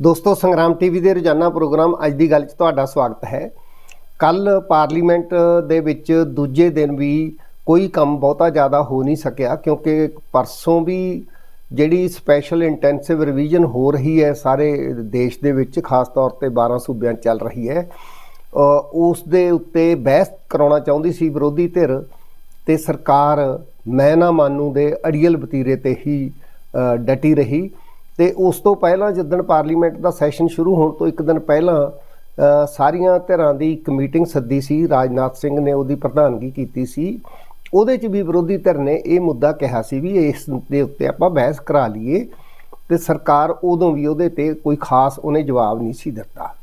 ਦੋਸਤੋ, ਸੰਗਰਾਮ ਟੀਵੀ ਦੇ ਰੋਜ਼ਾਨਾ ਪ੍ਰੋਗਰਾਮ ਅੱਜ ਦੀ ਗੱਲ 'ਚ ਤੁਹਾਡਾ ਸਵਾਗਤ ਹੈ। ਕੱਲ ਪਾਰਲੀਮੈਂਟ ਦੇ ਵਿੱਚ ਦੂਜੇ ਦਿਨ ਵੀ ਕੋਈ ਕੰਮ ਬਹੁਤਾ ਜ਼ਿਆਦਾ ਹੋ ਨਹੀਂ ਸਕਿਆ, ਕਿਉਂਕਿ ਪਰਸੋਂ ਵੀ ਜਿਹੜੀ ਸਪੈਸ਼ਲ ਇੰਟੈਂਸਿਵ ਰਿਵੀਜ਼ਨ ਹੋ ਰਹੀ ਹੈ ਸਾਰੇ ਦੇਸ਼ ਦੇ ਵਿੱਚ, ਖਾਸ ਤੌਰ ਤੇ 12 ਸੂਬਿਆਂ 'ਚ ਚੱਲ ਰਹੀ ਹੈ। ਉਸ ਦੇ ਉੱਤੇ ਬਹਿਸ ਕਰਾਉਣਾ ਚਾਹੁੰਦੀ ਸੀ ਵਿਰੋਧੀ ਧਿਰ ਤੇ ਸਰਕਾਰ ਮੈਂ ਨਾ ਮਾਨੂ ਦੇ ਅੜੀਅਲ ਬਤੀਰੇ ਤੇ ਹੀ ਡਟੀ ਰਹੀ। ਤੇ ਉਸ ਤੋਂ ਪਹਿਲਾਂ ਜਿੱਦਣ ਪਾਰਲੀਮੈਂਟ ਦਾ ਸੈਸ਼ਨ ਸ਼ੁਰੂ ਹੋਣ ਤੋਂ ਇੱਕ ਦਿਨ ਪਹਿਲਾਂ ਸਾਰੀਆਂ ਧਿਰਾਂ ਦੀ ਇੱਕ ਮੀਟਿੰਗ ਸੱਦੀ ਸੀ, ਰਾਜਨਾਥ ਸਿੰਘ ਨੇ ਉਹਦੀ ਪ੍ਰਧਾਨਗੀ ਕੀਤੀ ਸੀ। ਉਹਦੇ 'ਚ ਵੀ ਵਿਰੋਧੀ ਧਿਰ ਨੇ ਇਹ ਮੁੱਦਾ ਕਿਹਾ ਸੀ ਵੀ ਇਸ ਦੇ ਉੱਤੇ ਆਪਾਂ ਬਹਿਸ ਕਰਾ ਲਈਏ ਤੇ ਸਰਕਾਰ ਉਦੋਂ ਵੀ ਉਹਦੇ ਤੇ ਕੋਈ ਖਾਸ ਉਹਨੇ ਜਵਾਬ ਨਹੀਂ ਸੀ ਦਿੱਤਾ।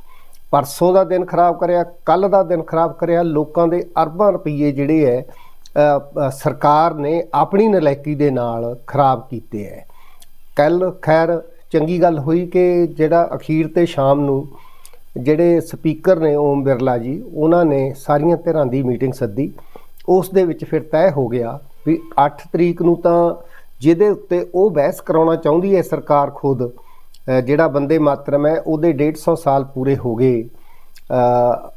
ਪਰਸੋਂ ਦਾ ਦਿਨ ਖਰਾਬ ਕਰਿਆ, ਕੱਲ ਦਾ ਦਿਨ ਖਰਾਬ ਕਰਿਆ, ਲੋਕਾਂ ਦੇ ਅਰਬਾਂ ਰੁਪਏ ਜਿਹੜੇ ਹੈ ਸਰਕਾਰ ਨੇ ਆਪਣੀ ਨਲਾਇਕੀ ਦੇ ਨਾਲ ਖਰਾਬ ਕੀਤੇ ਹੈ ਕੱਲ ਖੈਰ ਚੰਗੀ ਗੱਲ ਹੋਈ ਕਿ ਜਿਹੜਾ ਅਖੀਰ ਤੇ ਸ਼ਾਮ ਨੂੰ ਜਿਹੜੇ ਸਪੀਕਰ ਨੇ ਓਮ ਬਿਰਲਾ ਜੀ, ਉਹਨਾਂ ਨੇ ਸਾਰੀਆਂ ਧਿਰਾਂ ਦੀ ਮੀਟਿੰਗ ਸੱਦੀ। ਉਸ ਦੇ ਵਿੱਚ ਫਿਰ ਤੈਅ ਹੋ ਗਿਆ ਵੀ 8 ਤਰੀਕ ਨੂੰ ਤਾਂ ਜਿਹਦੇ ਉੱਤੇ ਉਹ ਬਹਿਸ ਕਰਾਉਣਾ ਚਾਹੁੰਦੀ ਹੈ ਸਰਕਾਰ ਖੁਦ ਜਿਹੜਾ ਬੰਦੇ ਮਾਤਰਮ ਹੈ, ਉਹਦੇ 150 ਸਾਲ ਪੂਰੇ ਹੋ ਗਏ।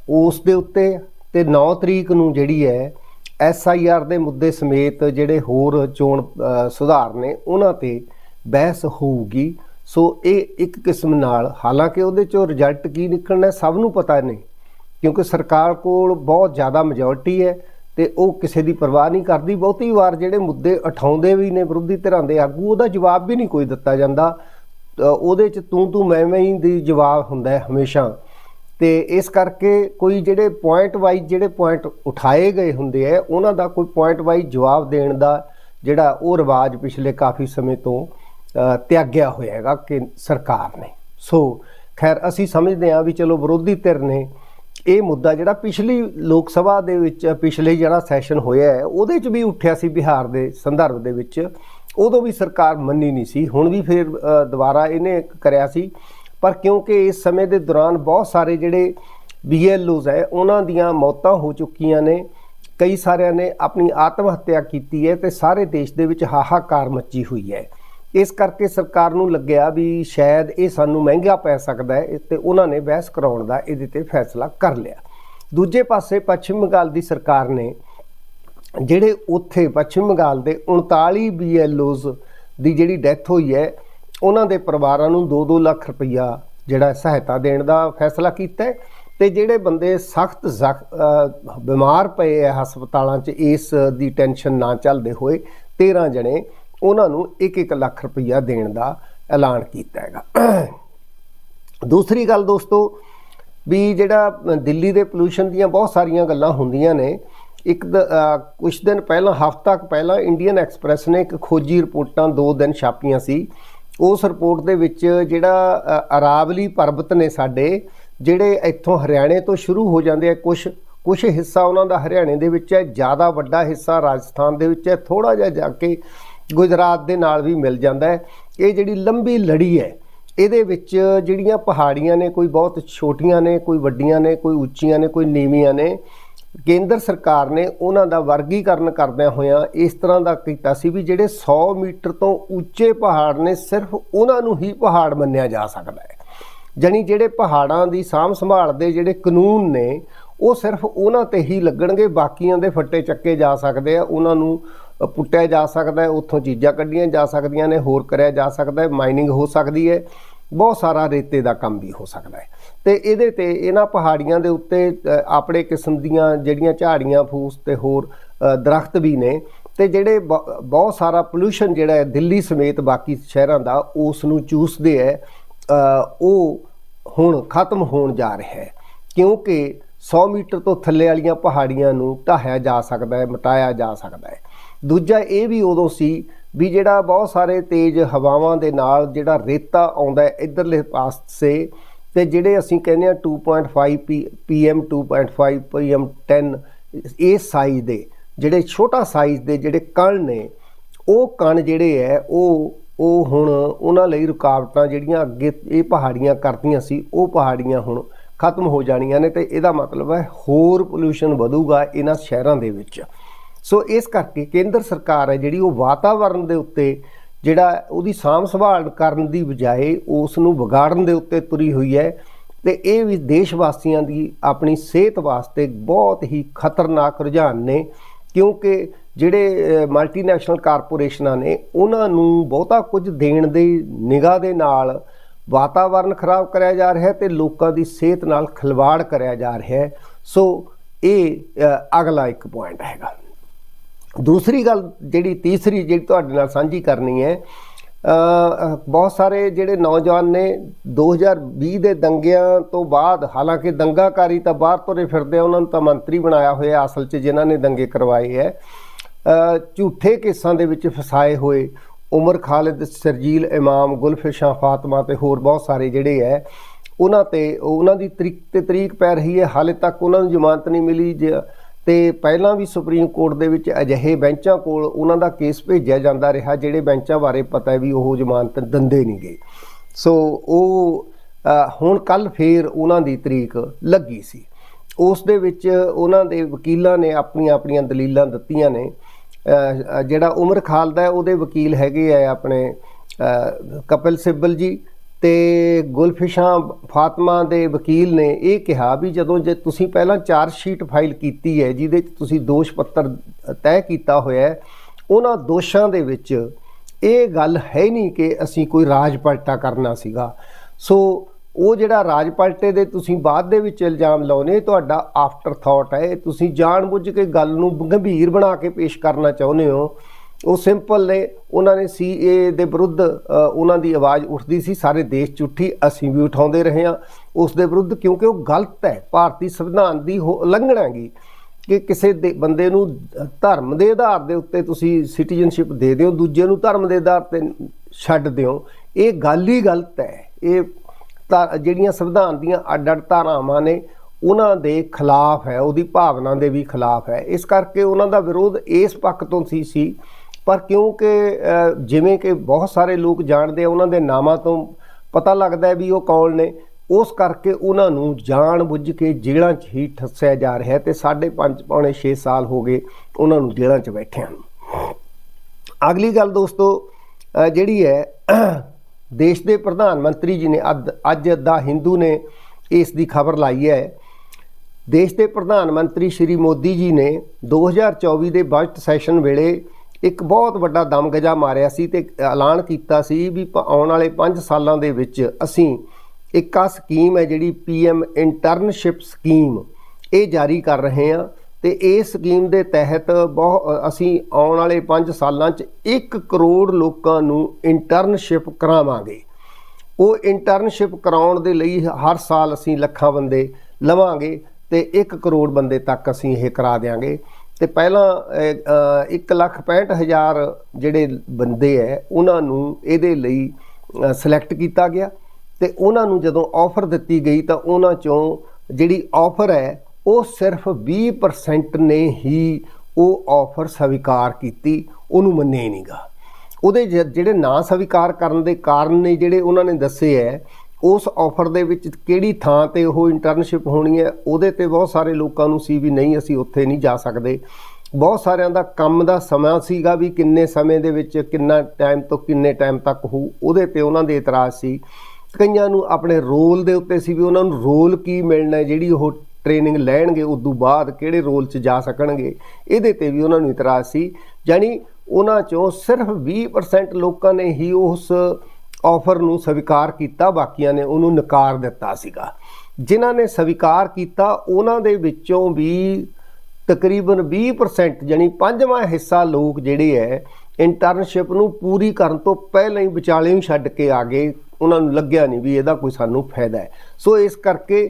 ਉਸ ਦੇ ਉੱਤੇ ਤੇ 9 ਤਰੀਕ ਨੂੰ ਜਿਹੜੀ ਹੈ, ਐਸ ਆਈ ਆਰ ਦੇ ਮੁੱਦੇ ਸਮੇਤ ਜਿਹੜੇ ਹੋਰ ਚੋਣ ਸੁਧਾਰ ਨੇ, ਉਹਨਾਂ ਤੇ ਬਹਿਸ ਹੋਊਗੀ। ਸੋ ਇਹ ਇੱਕ ਕਿਸਮ ਨਾਲ, ਹਾਲਾਂਕਿ ਉਹਦੇ ਚੋਂ ਰਿਜ਼ਲਟ ਕੀ ਨਿਕਲਣਾ, ਸਭ ਨੂੰ ਪਤਾ ਨਹੀਂ, ਕਿਉਂਕਿ ਸਰਕਾਰ ਕੋਲ ਬਹੁਤ ਜ਼ਿਆਦਾ ਮੈਜੋਰਟੀ ਹੈ ਤੇ ਉਹ ਕਿਸੇ ਦੀ ਪਰਵਾਹ ਨਹੀਂ ਕਰਦੀ। ਬਹੁਤੀ ਵਾਰ ਜਿਹੜੇ ਮੁੱਦੇ ਉਠਾਉਂਦੇ ਵੀ ਨੇ ਵਿਰੋਧੀ ਧਿਰਾਂ ਦੇ ਆਗੂ, ਉਹਦਾ ਜਵਾਬ ਵੀ ਨਹੀਂ ਕੋਈ ਦਿੱਤਾ ਜਾਂਦਾ। ਉਹਦੇ ਚ ਤੂੰ ਤੂੰ ਮੈਂ ਮੈਂ ਹੀ ਦੀ ਜਵਾਬ ਹੁੰਦਾ ਹੈ ਹਮੇਸ਼ਾ। ਤੇ ਇਸ ਕਰਕੇ ਕੋਈ ਜਿਹੜੇ ਪੁਆਇੰਟ ਵਾਈਜ਼ ਜਿਹੜੇ ਪੁਆਇੰਟ ਉਠਾਏ ਗਏ ਹੁੰਦੇ ਆ, ਉਹਨਾਂ ਦਾ ਕੋਈ ਪੁਆਇੰਟ ਵਾਈਜ਼ ਜਵਾਬ ਦੇਣ ਦਾ ਜਿਹੜਾ ਉਹ ਰਿਵਾਜ ਪਿਛਲੇ ਕਾਫੀ ਸਮੇਂ ਤੋਂ ਤਿਆਗਿਆ ਹੋਇਆ ਹੈਗਾ ਕਿ ਸਰਕਾਰ ਨੇ। ਸੋ, ਖੈਰ, ਅਸੀਂ ਸਮਝਦੇ ਹਾਂ ਵੀ ਚਲੋ ਵਿਰੋਧੀ ਧਿਰ ਨੇ ਇਹ ਮੁੱਦਾ ਜਿਹੜਾ ਪਿਛਲੀ ਲੋਕ ਸਭਾ ਦੇ ਵਿੱਚ, ਪਿਛਲੇ ਜਿਹੜਾ ਸੈਸ਼ਨ ਹੋਇਆ ਹੈ, ਉਹਦੇ 'ਚ ਵੀ ਉੱਠਿਆ ਸੀ ਬਿਹਾਰ ਦੇ ਸੰਦਰਭ ਦੇ ਵਿੱਚ। ਉਦੋਂ ਵੀ ਸਰਕਾਰ ਮੰਨੀ ਨਹੀਂ ਸੀ। ਹੁਣ ਵੀ ਫਿਰ ਦੁਬਾਰਾ ਇਹਨੇ ਕਰਿਆ ਸੀ। ਪਰ ਕਿਉਂਕਿ ਇਸ ਸਮੇਂ ਦੇ ਦੌਰਾਨ ਬਹੁਤ ਸਾਰੇ ਜਿਹੜੇ ਬੀਐਲਓਜ਼ ਹੈ, ਉਹਨਾਂ ਦੀਆਂ ਮੌਤਾਂ ਹੋ ਚੁੱਕੀਆਂ ਨੇ। ਕਈ ਸਾਰਿਆਂ ਨੇ ਆਪਣੀ ਆਤਮ ਹੱਤਿਆ ਕੀਤੀ ਹੈ ਤੇ ਸਾਰੇ ਦੇਸ਼ ਦੇ ਵਿੱਚ ਹਾਹਾਕਾਰ ਮੱਚੀ ਹੋਈ ਹੈ। ਇਸ ਕਰਕੇ ਸਰਕਾਰ ਨੂੰ ਲੱਗਿਆ ਵੀ ਸ਼ਾਇਦ ਇਹ ਸਾਨੂੰ ਮਹਿੰਗਾ ਪੈ ਸਕਦਾ ਹੈ ਤੇ ਉਹਨਾਂ ਨੇ ਬਹਿਸ ਕਰਾਉਣ ਦਾ ਇਹਦੇ ਤੇ ਫੈਸਲਾ ਕਰ ਲਿਆ। ਦੂਜੇ ਪਾਸੇ ਪੱਛਮ ਬੰਗਾਲ ਦੀ ਸਰਕਾਰ ਨੇ ਜਿਹੜੇ ਉੱਥੇ ਪੱਛਮ ਬੰਗਾਲ ਦੇ 39 ਬੀਐਲਓਜ਼ ਦੀ ਜਿਹੜੀ ਡੈਥ ਹੋਈ ਹੈ, ਉਹਨਾਂ ਦੇ ਪਰਿਵਾਰਾਂ ਨੂੰ 2-2 ਲੱਖ ਰੁਪਈਆ ਜਿਹੜਾ ਸਹਾਇਤਾ ਦੇਣ ਦਾ ਫੈਸਲਾ ਕੀਤਾ ਹੈ ਤੇ ਜਿਹੜੇ ਬੰਦੇ ਸਖਤ ਬਿਮਾਰ ਪਏ ਆ ਹਸਪਤਾਲਾਂ 'ਚ, ਇਸ ਦੀ ਟੈਨਸ਼ਨ ਨਾ ਚੱਲਦੇ ਹੋਏ 13 ਜਣੇ ਉਹਨਾਂ ਨੂੰ 1-1 ਲੱਖ ਰੁਪਈਆ ਦੇਣ ਦਾ ਐਲਾਨ ਕੀਤਾ ਹੈਗਾ। ਦੂਸਰੀ ਗੱਲ ਦੋਸਤੋ, ਵੀ ਜਿਹੜਾ ਦਿੱਲੀ ਦੇ ਪੋਲੂਸ਼ਨ ਦੀਆਂ ਬਹੁਤ ਸਾਰੀਆਂ ਗੱਲਾਂ ਹੁੰਦੀਆਂ ਨੇ, ਇੱਕ ਦ- ਕੁਛ ਦਿਨ ਪਹਿਲਾਂ, ਹਫ਼ਤਾ ਕੁ ਪਹਿਲਾਂ ਇੰਡੀਅਨ ਐਕਸਪ੍ਰੈਸ ਨੇ ਇੱਕ ਖੋਜੀ ਰਿਪੋਰਟਾਂ ਦੋ ਦਿਨ ਛਾਪੀਆਂ ਸੀ। ਉਸ ਰਿਪੋਰਟ ਦੇ ਵਿੱਚ ਜਿਹੜਾ ਅਰਾਵਲੀ ਪਰਬਤ ਨੇ ਸਾਡੇ, ਜਿਹੜੇ ਇੱਥੋਂ ਹਰਿਆਣੇ ਤੋਂ ਸ਼ੁਰੂ ਹੋ ਜਾਂਦੇ ਆ ਕੁਝ ਕੁਝ ਹਿੱਸਾ ਉਹਨਾਂ ਦਾ ਹਰਿਆਣੇ ਦੇ ਵਿੱਚ ਹੈ, ਜ਼ਿਆਦਾ ਵੱਡਾ ਹਿੱਸਾ ਰਾਜਸਥਾਨ ਦੇ ਵਿੱਚ ਹੈ ਥੋੜਾ ਜਿਹਾ ਜਾ ਕੇ ਗੁਜਰਾਤ ਦੇ ਨਾਲ ਵੀ ਮਿਲ ਜਾਂਦਾ ਹੈ। ਇਹ ਜਿਹੜੀ ਲੰਬੀ ਲੜੀ ਹੈ, ਇਹਦੇ ਵਿੱਚ ਜਿਹੜੀਆਂ ਪਹਾੜੀਆਂ ਨੇ, ਕੋਈ ਬਹੁਤ ਛੋਟੀਆਂ ਨੇ, ਕੋਈ ਵੱਡੀਆਂ ਨੇ, ਕੋਈ ਉੱਚੀਆਂ ਨੇ, ਕੋਈ ਨੀਵੀਆਂ ਨੇ, ਕੇਂਦਰ ਸਰਕਾਰ ਨੇ ਉਹਨਾਂ ਦਾ ਵਰਗੀਕਰਨ ਕਰਦਿਆਂ ਹੋਇਆਂ ਇਸ ਤਰ੍ਹਾਂ ਦਾ ਕੀਤਾ ਸੀ ਵੀ ਜਿਹੜੇ 100 ਮੀਟਰ ਤੋਂ ਉੱਚੇ ਪਹਾੜ ਨੇ, ਸਿਰਫ ਉਹਨਾਂ ਨੂੰ ਹੀ ਪਹਾੜ ਮੰਨਿਆ ਜਾ ਸਕਦਾ ਹੈ। ਜਾਣੀ ਜਿਹੜੇ ਪਹਾੜਾਂ ਦੀ ਸਾਂਭ ਸੰਭਾਲ ਦੇ ਜਿਹੜੇ ਕਾਨੂੰਨ ਨੇ, ਉਹ ਸਿਰਫ ਉਹਨਾਂ ਤੇ ਹੀ ਲੱਗਣਗੇ, ਬਾਕੀਆਂ ਦੇ ਫੱਟੇ ਚੱਕੇ ਜਾ ਸਕਦੇ ਆ, ਉਹਨਾਂ ਨੂੰ ਪੁੱਟਿਆ ਜਾ ਸਕਦਾ ਹੈ ਉੱਥੋਂ ਚੀਜ਼ਾਂ ਕੱਢੀਆਂ ਜਾ ਸਕਦੀਆਂ ਨੇ ਹੋਰ ਕਰਿਆ ਜਾ ਸਕਦਾ ਹੈ ਮਾਈਨਿੰਗ ਹੋ ਸਕਦੀ ਹੈ ਬਹੁਤ ਸਾਰਾ ਰੇਤੇ ਦਾ ਕੰਮ ਵੀ ਹੋ ਸਕਦਾ ਹੈ। ਤੇ ਇਹਦੇ ਤੇ ਇਹਨਾਂ ਪਹਾੜੀਆਂ ਦੇ ਉੱਤੇ ਆਪਣੇ ਕਿਸਮ ਦੀਆਂ ਜਿਹੜੀਆਂ ਝਾੜੀਆਂ ਫੂਸ ਤੇ ਹੋਰ ਅ, ਦਰਖਤ ਵੀ ਨੇ ਤੇ ਜਿਹੜੇ ਬ- ਬਹੁਤ ਸਾਰਾ ਪੋਲੂਸ਼ਨ ਜਿਹੜਾ ਹੈ ਦਿੱਲੀ ਸਮੇਤ ਬਾਕੀ ਸ਼ਹਿਰਾਂ ਦਾ ਉਸ ਨੂੰ ਚੂਸਦੇ ਹੈ ਉਹ ਹੁਣ ਖਤਮ ਹੋਣ ਜਾ ਰਿਹਾ ਹੈ। ਕਿਉਂਕਿ 100 ਮੀਟਰ ਤੋਂ ਥੱਲੇ ਵਾਲੀਆਂ ਪਹਾੜੀਆਂ ਨੂੰ ਢਾਹਿਆ ਜਾ ਸਕਦਾ ਹੈ ਮਟਾਇਆ ਜਾ ਸਕਦਾ ਹੈ। ਦੂਜਾ ਇਹ ਵੀ ਉਦੋਂ ਸੀ ਵੀ ਜਿਹੜਾ ਬਹੁਤ ਸਾਰੇ ਤੇਜ਼ ਹਵਾਵਾਂ ਦੇ ਨਾਲ ਜਿਹੜਾ ਰੇਤਾ ਆਉਂਦਾ ਹੈ ਇਧਰਲੇ ਪਾਸੇ ਤੇ ਜਿਹੜੇ ਅਸੀਂ ਕਹਿੰਦੇ ਆ 2.5 ਪੀਐਮ 2.5 ਪੀਐਮ 10 ਇਸ ਸਾਈਜ਼ ਦੇ ਜਿਹੜੇ ਛੋਟਾ ਸਾਈਜ਼ ਦੇ ਜਿਹੜੇ ਕਣ ਨੇ, ਉਹ ਕਣ ਜਿਹੜੇ ਹੈ, ਉਹ ਉਹ ਹੁਣ ਉਹਨਾਂ ਲਈ ਰੁਕਾਵਟਾਂ ਜਿਹੜੀਆਂ ਅੱਗੇ ਇਹ ਪਹਾੜੀਆਂ ਕਰਦੀਆਂ ਸੀ, ਉਹ ਪਹਾੜੀਆਂ ਹੁਣ ਖਤਮ ਹੋ ਜਾਣੀਆਂ ਨੇ ਤੇ ਇਹਦਾ ਮਤਲਬ ਹੈ ਹੋਰ ਪੋਲੂਸ਼ਨ ਵਧੂਗਾ ਇਹਨਾਂ ਸ਼ਹਿਰਾਂ ਦੇ ਵਿੱਚ। ਸੋ ਇਸ ਕਰਕੇ ਕੇਂਦਰ ਸਰਕਾਰ ਹੈ ਜਿਹੜੀ ਉਹ ਵਾਤਾਵਰਣ ਦੇ ਉੱਤੇ ਜਿਹੜਾ ਉਹਦੀ ਸਾਂਭ ਸੰਭਾਲ ਕਰਨ ਦੀ ਬਜਾਏ ਉਸ ਨੂੰ ਵਿਗਾੜਨ ਦੇ ਉੱਤੇ ਤੁਰੀ ਹੋਈ ਹੈ ਤੇ ਇਹ ਵੀ ਦੇਸ਼ ਵਾਸੀਆਂ ਦੀ ਆਪਣੀ ਸਿਹਤ ਵਾਸਤੇ ਬਹੁਤ ਹੀ ਖਤਰਨਾਕ ਰੁਝਾਨ ਨੇ ਕਿਉਂਕਿ ਜਿਹੜੇ ਮਲਟੀਨੈਸ਼ਨਲ ਕਾਰਪੋਰੇਸ਼ਨਾਂ ਨੇ ਉਹਨਾਂ ਨੂੰ ਬਹੁਤਾ ਕੁਝ ਦੇਣ ਦੀ ਨਿਗਾਹ ਦੇ ਨਾਲ ਵਾਤਾਵਰਨ ਖਰਾਬ ਕਰਿਆ ਜਾ ਰਿਹਾ ਹੈ ਤੇ ਲੋਕਾਂ ਦੀ ਸਿਹਤ ਨਾਲ ਖਿਲਵਾੜ ਕਰਿਆ ਜਾ ਰਿਹਾ ਹੈ। ਸੋ ਇਹ ਅਗਲਾ ਇੱਕ ਪੁਆਇੰਟ ਹੈਗਾ। ਦੂਸਰੀ ਗੱਲ ਜਿਹੜੀ ਤੀਸਰੀ ਜਿਹੜੀ ਤੁਹਾਡੇ ਨਾਲ ਸਾਂਝੀ ਕਰਨੀ ਹੈ ਬਹੁਤ ਸਾਰੇ ਜਿਹੜੇ ਨੌਜਵਾਨ ਨੇ 2020 ਦੇ ਦੰਗਿਆਂ ਤੋਂ ਬਾਅਦ, ਹਾਲਾਂਕਿ ਦੰਗਾਕਾਰੀ ਤਾਂ ਬਾਹਰ ਤੁਰੇ ਫਿਰਦੇ ਆ, ਉਹਨਾਂ ਨੂੰ ਤਾਂ ਮੰਤਰੀ ਬਣਾਇਆ ਹੋਇਆ ਅਸਲ 'ਚ ਜਿਨ੍ਹਾਂ ਨੇ ਦੰਗੇ ਕਰਵਾਏ ਹੈ। ਝੂਠੇ ਕੇਸਾਂ ਦੇ ਵਿੱਚ ਫਸਾਏ ਹੋਏ ਉਮਰ ਖਾਲਿਦ, ਸਰਜੀਲ ਇਮਾਮ, ਗੁਲਫਿਸ਼ਾਂ, ਫਾਤਮਾ ਤੇ ਹੋਰ ਬਹੁਤ ਸਾਰੇ ਜਿਹੜੇ ਹੈ, ਉਹਨਾਂ ਤੇ, ਉਹਨਾਂ ਦੀ ਤਰੀਕ ਤੇ ਤਰੀਕ ਪੈ ਰਹੀ ਹੈ, ਹਾਲੇ ਤੱਕ ਉਹਨਾਂ ਨੂੰ ਜ਼ਮਾਨਤ ਨਹੀਂ ਮਿਲੀ। ਜ- ਤੇ ਪਹਿਲਾਂ ਵੀ ਸੁਪਰੀਮ ਕੋਰਟ ਦੇ ਵਿੱਚ ਅਜਿਹੇ ਬੈਂਚਾਂ ਕੋਲ ਉਹਨਾਂ ਦਾ ਕੇਸ ਭੇਜਿਆ ਜਾਂਦਾ ਰਿਹਾ, ਜਿਹੜੇ ਬੈਂਚਾਂ ਬਾਰੇ ਪਤਾ ਹੈ ਵੀ ਉਹ ਜ਼ਮਾਨਤ ਦਿੰਦੇ ਨਹੀਂ ਗਏ ਸੋ ਉਹ ਹੁਣ ਕੱਲ ਫੇਰ ਉਹਨਾਂ ਦੀ ਤਰੀਕ ਲੱਗੀ ਸੀ। ਉਸ ਦੇ ਵਿੱਚ ਉਹਨਾਂ ਦੇ ਵਕੀਲਾਂ ਨੇ ਆਪਣੀਆਂ ਆਪਣੀਆਂ ਦਲੀਲਾਂ ਦਿੱਤੀਆਂ ਨੇ। ਜਿਹੜਾ ਉਮਰ ਖਾਲਦਾ ਉਹਦੇ ਵਕੀਲ ਹੈਗੇ ਆ ਆਪਣੇ ਕਪਿਲ ਸਿੱਬਲ ਜੀ। ਤੇ ਗੁਲਫਿਸ਼ਾਂ ਫਾਤਮਾ ਦੇ ਵਕੀਲ ਨੇ ਇਹ ਕਿਹਾ ਵੀ ਜਦੋਂ ਜੇ ਤੁਸੀਂ ਪਹਿਲਾਂ ਚਾਰਜ ਸ਼ੀਟ ਫਾਈਲ ਕੀਤੀ ਹੈ, ਜਿਹਦੇ ਵਿੱਚ ਤੁਸੀਂ ਦੋਸ਼ ਪੱਤਰ ਤੈਅ ਕੀਤਾ ਹੋਇਆ ਹੈ, ਉਹਨਾਂ ਦੋਸ਼ਾਂ ਦੇ ਵਿੱਚ ਇਹ ਗੱਲ ਹੈ ਨਹੀਂ ਕਿ ਅਸੀਂ ਕੋਈ ਰਾਜ ਪਲਟਾ ਕਰਨਾ ਸੀਗਾ। ਸੋ ਉਹ ਜਿਹੜਾ ਰਾਜ ਪਲਟੇ ਦੇ ਤੁਸੀਂ ਬਾਅਦ ਦੇ ਵਿੱਚ ਇਲਜ਼ਾਮ ਲਾਉਨੇ ਤੁਹਾਡਾ ਆਫਟਰ ਥਾਟ ਹੈ। ਇਹ ਤੁਸੀਂ ਜਾਣਬੁੱਝ ਕੇ ਗੱਲ ਨੂੰ ਗੰਭੀਰ ਬਣਾ ਕੇ ਪੇਸ਼ ਕਰਨਾ ਚਾਹੁੰਦੇ ਹੋ। ਉਹ ਸਿੰਪਲ ਨੇ, ਉਹਨਾਂ ਨੇ ਸੀਏ ਦੇ ਵਿਰੁੱਧ ਉਹਨਾਂ ਦੀ ਆਵਾਜ਼ ਉੱਠਦੀ ਸੀ, ਸਾਰੇ ਦੇਸ਼ 'ਚ ਉੱਠੀ ਅਸੀਂ ਵੀ ਉਠਾਉਂਦੇ ਰਹੇ ਹਾਂ। ਉਸ ਦੇ ਵਿਰੁੱਧ ਕਿਉਂਕਿ ਉਹ ਗਲਤ ਹੈ, ਭਾਰਤੀ ਸੰਵਿਧਾਨ ਦੀ ਹੋ- ਉਲੰਘਣਾ ਹੈਗੀ। ਕਿ ਕਿਸੇ ਦੇ, ਬੰਦੇ ਨੂੰ ਧਰਮ ਦੇ ਆਧਾਰ ਦੇ ਉੱਤੇ ਤੁਸੀਂ ਸਿਟੀਜ਼ਨਸ਼ਿਪ ਦੇ ਦਿਓ, ਦੂਜੇ ਨੂੰ ਧਰਮ ਦੇ ਆਧਾਰ ਤੇ ਛੱਡ ਦਿਓ। ਇਹ ਗੱਲ ਹੀ ਗਲਤ ਹੈ। ਇਹ ਤਾਂ ਜਿਹੜੀਆਂ ਸੰਵਿਧਾਨ ਦੀਆਂ ਅੱਡ-ਅੱਡ ਧਾਰਾਵਾਂ ਨੇ, ਉਹਨਾਂ ਦੇ ਖਿਲਾਫ ਹੈ, ਉਹਦੀ ਭਾਵਨਾ ਦੇ ਵੀ ਖਿਲਾਫ ਹੈ। ਇਸ ਕਰਕੇ ਉਹਨਾਂ ਦਾ ਵਿਰੋਧ ਇਸ ਪੱਖ ਤੋਂ ਸੀ ਸੀ। ਪਰ ਕਿਉਂਕਿ ਜਿਵੇਂ ਕਿ ਬਹੁਤ ਸਾਰੇ ਲੋਕ ਜਾਣਦੇ ਆ, ਉਹਨਾਂ ਦੇ ਨਾਮਾਂ ਤੋਂ ਪਤਾ ਲੱਗਦਾ ਵੀ ਉਹ ਕੌਣ ਨੇ। ਉਸ ਕਰਕੇ ਉਹਨਾਂ ਨੂੰ ਜਾਣ ਬੁੱਝ ਕੇ ਜੇਲ੍ਹਾਂ 'ਚ ਹੀ ਠੱਸਿਆ ਜਾ ਰਿਹਾ ਹੈ ਸਾਢੇ 5.5 ਪੌਣੇ 6 ਸਾਲ ਹੋ ਗਏ ਉਹਨਾਂ ਨੂੰ ਜੇਲ੍ਹਾਂ 'ਚ ਬੈਠਿਆਂ ਨੂੰ। ਅਗਲੀ ਗੱਲ ਦੋਸਤੋ ਜਿਹੜੀ ਹੈ, ਦੇਸ਼ ਦੇ ਪ੍ਰਧਾਨ ਮੰਤਰੀ ਜੀ ਨੇ ਅੱਧ- ਅੱਜ ਦਾ ਹਿੰਦੂ ਨੇ ਇਸ ਦੀ ਖਬਰ ਲਾਈ ਹੈ। ਦੇਸ਼ ਦੇ ਪ੍ਰਧਾਨ ਮੰਤਰੀ ਸ਼੍ਰੀ ਮੋਦੀ ਜੀ ਨੇ 2024 ਦੇ ਬਜਟ ਸੈਸ਼ਨ ਵੇਲੇ ਇੱਕ ਬਹੁਤ ਵੱਡਾ ਦਮਗਜਾ ਮਾਰਿਆ ਸੀ ਤੇ ਐਲਾਨ ਕੀਤਾ ਸੀ ਵੀ ਪ- ਆਉਣ ਵਾਲੇ 5 ਸਾਲਾਂ ਦੇ ਵਿੱਚ ਅਸੀਂ ਇੱਕ ਆ ਸਕੀਮ ਹੈ ਜਿਹੜੀ ਪੀਐਮ ਇੰਟਰਨਸ਼ਿਪ ਸਕੀਮ ਇਹ ਜਾਰੀ ਕਰ ਰਹੇ ਹਾਂ ਤੇ ਇਸ ਸਕੀਮ ਦੇ ਤਹਿਤ ਬਹੁਤ ਅਸੀਂ ਆਉਣ ਵਾਲੇ 5 ਸਾਲਾਂ 'ਚ 1 ਕਰੋੜ ਲੋਕਾਂ ਨੂੰ ਇੰਟਰਨਸ਼ਿਪ ਕਰਾਵਾਂਗੇ। ਉਹ ਇੰਟਰਨਸ਼ਿਪ ਕਰਾਉਣ ਦੇ ਲਈ ਹਰ ਸਾਲ ਅਸੀਂ ਲੱਖਾਂ ਬੰਦੇ ਲਵਾਂਗੇ ਤੇ 1 ਕਰੋੜ ਬੰਦੇ ਤੱਕ ਅਸੀਂ ਇਹ ਕਰਾ ਦੇਾਂਗੇ ਤੇ ਪਹਿਲਾਂ 1 ਲੱਖ 65 ਹਜ਼ਾਰ ਜਿਹੜੇ ਬੰਦੇ ਐ, ਉਹਨਾਂ ਨੂੰ ਇਹਦੇ ਲਈ ਸਿਲੈਕਟ ਕੀਤਾ ਗਿਆ। ਤੇ ਉਹਨਾਂ ਨੂੰ ਜਦੋਂ ਆਫਰ ਦਿੱਤੀ ਗਈ ਤਾਂ ਉਹਨਾਂ ਚੋਂ ਜਿਹੜੀ ਆਫਰ ਹੈ ਉਹ ਸਿਰਫ 20% ਨੇ ਹੀ ਉਹ ਆਫਰ ਸਵੀਕਾਰ ਕੀਤੀ। ਉਹਨੂੰ ਮੰਨੇ ਨਹੀਂਗਾ ਉਹਦੇ ਜਿਹੜੇ ਨਾ ਸਵੀਕਾਰ ਕਰਨ ਦੇ ਕਾਰਨ ਨੇ ਜਿਹੜੇ ਉਹਨਾਂ ਨੇ ਦੱਸੇ ਹੈ ਉਸ ਆਫਰ ਦੇ ਵਿੱਚ ਕਿਹੜੀ ਥਾਂ ਤੇ ਉਹ ਇੰਟਰਨਸ਼ਿਪ ਹੋਣੀ ਹੈ, ਉਹਦੇ ਤੇ ਬਹੁਤ ਸਾਰੇ ਲੋਕਾਂ ਨੂੰ ਸੀ ਵੀ ਨਹੀਂ, ਅਸੀਂ ਉੱਥੇ ਨਹੀਂ ਜਾ ਸਕਦੇ। ਬਹੁਤ ਸਾਰਿਆਂ ਦਾ ਕੰਮ ਦਾ ਸਮਾਂ ਸੀਗਾ ਵੀ ਕਿੰਨੇ ਸਮੇਂ ਦੇ ਵਿੱਚ ਕਿੰਨਾ ਟਾਈਮ ਤੋਂ ਕਿੰਨੇ ਟਾਈਮ ਤੱਕ ਹੋਊ, ਉਹਦੇ ਤੇ ਉਹਨਾਂ ਦੇ ਇਤਰਾਜ਼ ਸੀ। ਕਈਆਂ ਨੂੰ ਆਪਣੇ ਰੋਲ ਦੇ ਉੱਤੇ ਸੀ ਵੀ ਉਹਨਾਂ ਨੂੰ ਰੋਲ ਕੀ ਮਿਲਣਾ, ਜਿਹੜੀ ਉਹ ਟ੍ਰੇਨਿੰਗ ਲੈਣਗੇ ਉਸ ਤੋਂ ਬਾਅਦ ਕਿਹੜੇ ਰੋਲ 'ਚ ਜਾ ਸਕਣਗੇ, ਇਹਦੇ ਤੇ ਵੀ ਉਹਨਾਂ ਨੂੰ ਇਤਰਾਜ਼ ਸੀ। ਯਾਨੀ ਉਹਨਾਂ ਚੋਂ ਸਿਰਫ 20% ਲੋਕਾਂ ਨੇ ਹੀ ਉਸ ਆਫਰ ਨੂੰ ਸਵੀਕਾਰ ਕੀਤਾ, ਬਾਕੀਆਂ ਨੇ ਉਹਨੂੰ ਨਕਾਰ ਦਿੱਤਾ ਸੀਗਾ। ਜਿਨ੍ਹਾਂ ਨੇ ਸਵੀਕਾਰ ਕੀਤਾ, ਉਹਨਾਂ ਦੇ ਵਿੱਚੋਂ ਵੀ ਤਕਰੀਬਨ 20% ਯਾਨੀ ਪੰਜਵਾਂ ਹਿੱਸਾ ਲੋਕ ਜਿਹੜੇ ਹੈ ਇੰਟਰਨਸ਼ਿਪ ਨੂੰ ਪੂਰੀ ਕਰਨ ਤੋਂ ਪਹਿਲਾਂ ਹੀ ਵਿਚਾਲੇ ਹੀ ਛੱਡ ਕੇ ਆ ਗਏ। ਉਹਨਾਂ ਨੂੰ ਲੱਗਿਆ ਨਹੀਂ ਵੀ ਇਹਦਾ ਕੋਈ ਸਾਨੂੰ ਫਾਇਦਾ ਹੈ ਸੋ ਇਸ ਕਰਕੇ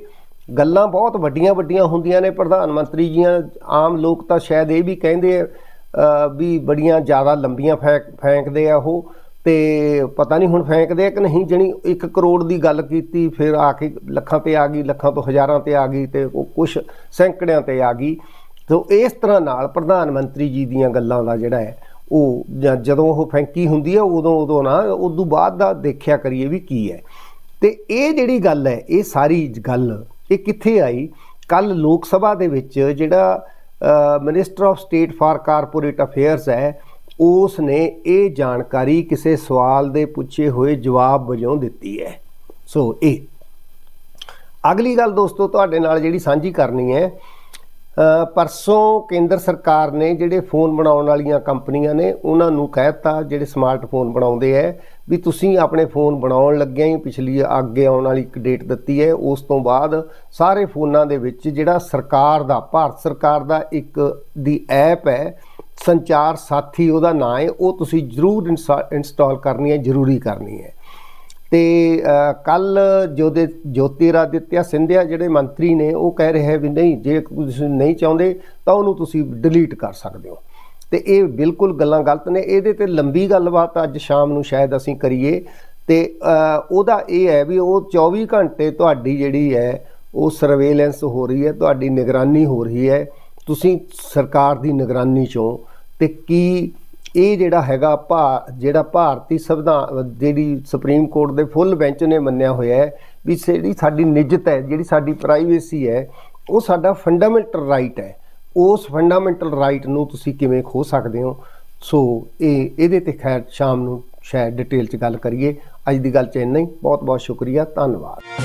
ਗੱਲਾਂ ਬਹੁਤ ਵੱਡੀਆਂ ਵੱਡੀਆਂ ਹੁੰਦੀਆਂ ਨੇ। ਪ੍ਰਧਾਨ ਮੰਤਰੀ ਜੀਆਂ ਆਮ ਲੋਕ ਤਾਂ ਸ਼ਾਇਦ ਇਹ ਵੀ ਕਹਿੰਦੇ ਆ ਵੀ ਬੜੀਆਂ ਜ਼ਿਆਦਾ ਲੰਬੀਆਂ ਫੈਂਕ, ਫੈਂਕਦੇ ਆ ਉਹ। ਤੇ ਪਤਾ ਨਹੀਂ ਹੁਣ ਫੈਂਕਦੇ ਆ ਕਿ ਨਹੀਂ ਜਣੀ 1 ਕਰੋੜ ਦੀ ਗੱਲ ਕੀਤੀ, ਫਿਰ ਆ ਕੇ ਲੱਖਾਂ ਤੇ ਆ ਗਈ, ਲੱਖਾਂ ਤੋਂ ਹਜ਼ਾਰਾਂ ਤੇ ਆ ਗਈ ਤੇ ਉਹ ਕੁਝ ਸੈਂਕੜਿਆਂ ਤੇ ਆ ਗਈ। ਸੋ ਇਸ ਤਰ੍ਹਾਂ ਨਾਲ ਪ੍ਰਧਾਨ ਮੰਤਰੀ ਜੀ ਦੀਆਂ ਗੱਲਾਂ ਦਾ ਜਿਹੜਾ ਹੈ, ਉਹ ਜਾਂ ਜਦੋਂ ਉਹ ਫੈਂਕੀ ਹੁੰਦੀ ਹੈ ਉਦੋਂ ਉਦੋਂ ਨਾ, ਉਦੋਂ ਬਾਅਦ ਦਾ ਦੇਖਿਆ ਕਰੀਏ ਵੀ ਕੀ ਹੈ। ਤੇ ਇਹ ਜਿਹੜੀ ਗੱਲ ਹੈ, ਇਹ ਸਾਰੀ ਗੱਲ, ਇਹ ਕਿੱਥੇ ਆਈ? ਕੱਲ ਲੋਕ ਸਭਾ ਦੇ ਵਿੱਚ ਜਿਹੜਾ minister of state for corporate affairs ਹੈ ਉਸ ਨੇ ਇਹ ਜਾਣਕਾਰੀ ਕਿਸੇ ਸਵਾਲ ਦੇ ਪੁੱਛੇ ਹੋਏ ਜਵਾਬ ਵਜੋਂ ਦਿੱਤੀ ਹੈ। ਸੋ, ਇਹ। ਅਗਲੀ ਗੱਲ ਦੋਸਤੋ, ਤੁਹਾਡੇ ਨਾਲ ਜਿਹੜੀ ਸਾਂਝੀ ਕਰਨੀ ਹੈ ਪਰਸੋਂ ਕੇਂਦਰ ਸਰਕਾਰ ਨੇ ਜਿਹੜੇ ਫੋਨ ਬਣਾਉਣ ਵਾਲੀਆਂ ਕੰਪਨੀਆਂ ਨੇ, ਉਹਨਾਂ ਨੂੰ ਕਹਿਤਾ ਜਿਹੜੇ ਸਮਾਰਟਫੋਨ ਬਣਾਉਂਦੇ ਐ ਵੀ ਤੁਸੀਂ ਆਪਣੇ ਫੋਨ ਬਣਾਉਣ ਲੱਗਿਆਂ ਹੀ ਪਿਛਲੀ ਅੱਗੇ ਆਉਣ ਵਾਲੀ ਇੱਕ ਡੇਟ ਦਿੱਤੀ ਹੈ। ਉਸ ਤੋਂ ਬਾਅਦ ਸਾਰੇ ਫੋਨਾਂ ਦੇ ਵਿੱਚ ਜਿਹੜਾ ਸਰਕਾਰ ਦਾ, ਭਾਰਤ ਸਰਕਾਰ ਦਾ ਇੱਕ ਦੀ ਐਪ ਹੈ ਸੰਚਾਰ ਸਾਥੀ ਉਹਦਾ ਨਾਂ ਹੈ, ਉਹ ਤੁਸੀਂ ਜ਼ਰੂਰ ਇੰਸਟਾਲ ਕਰਨੀ ਹੈ, ਜ਼ਰੂਰੀ ਕਰਨੀ ਹੈ। ਤੇ ਕੱਲ ਜੋਦੇ ਜੋਤੀਰਾਦਿੱਤਿਆ ਸਿੰਧਿਆ ਜਿਹੜੇ ਮੰਤਰੀ ਨੇ, ਉਹ ਕਹਿ ਰਹੇ ਵੀ ਨਹੀਂ, ਜੇ ਤੁਸੀਂ ਨਹੀਂ ਚਾਹੁੰਦੇ, ਤਾਂ ਉਹਨੂੰ ਤੁਸੀਂ ਡਿਲੀਟ ਕਰ ਸਕਦੇ ਹੋ। ਤੇ ਇਹ ਬਿਲਕੁਲ ਗੱਲਾਂ ਗਲਤ ਨੇ। ਇਹਦੇ ਤੇ ਲੰਬੀ ਗੱਲਬਾਤ ਅੱਜ ਸ਼ਾਮ ਨੂੰ ਸ਼ਾਇਦ ਅਸੀਂ ਕਰੀਏ। ਤੇ ਉਹਦਾ ਇਹ ਹੈ ਵੀ ਉਹ 24 ਘੰਟੇ ਤੁਹਾਡੀ ਜਿਹੜੀ ਹੈ, ਉਹ ਸਰਵੇਲੈਂਸ ਹੋ ਰਹੀ ਹੈ, ਤੁਹਾਡੀ ਨਿਗਰਾਨੀ ਹੋ ਰਹੀ ਹੈ। ਤੁਸੀਂ ਸਰਕਾਰ ਦੀ ਨਿਗਰਾਨੀ ਚੋਂ ਤੇ ਕੀ ਇਹ ਜਿਹੜਾ ਹੈਗਾ ਭਾ, ਜਿਹੜਾ ਭਾਰਤੀ ਸੰਵਿਧਾਨ ਜਿਹੜੀ ਸੁਪਰੀਮ ਕੋਰਟ ਦੇ ਫੁੱਲ ਬੈਂਚ ਨੇ ਮੰਨਿਆ ਹੋਇਆ ਹੈ, ਵੀ ਜਿਹੜੀ ਸਾਡੀ ਨਿੱਜਤ ਹੈ, ਜਿਹੜੀ ਸਾਡੀ ਪ੍ਰਾਈਵੇਸੀ ਹੈ, ਉਹ ਸਾਡਾ ਫੰਡਾਮੈਂਟਲ ਰਾਈਟ ਹੈ। ਉਸ ਫੰਡਾਮੈਂਟਲ ਰਾਈਟ ਨੂੰ ਤੁਸੀਂ ਕਿਵੇਂ ਖੋ ਸਕਦੇ ਹੋ? ਸੋ ਇਹ, ਇਹਦੇ ਤੇ ਖੈਰ ਸ਼ਾਮ ਨੂੰ ਸ਼ਾਇਦ ਡਿਟੇਲ ਚ ਗੱਲ ਕਰੀਏ। ਅੱਜ ਦੀ ਗੱਲ ਚ ਇੰਨਾ ਹੀ। ਬਹੁਤ ਬਹੁਤ ਸ਼ੁਕਰੀਆ। ਧੰਨਵਾਦ।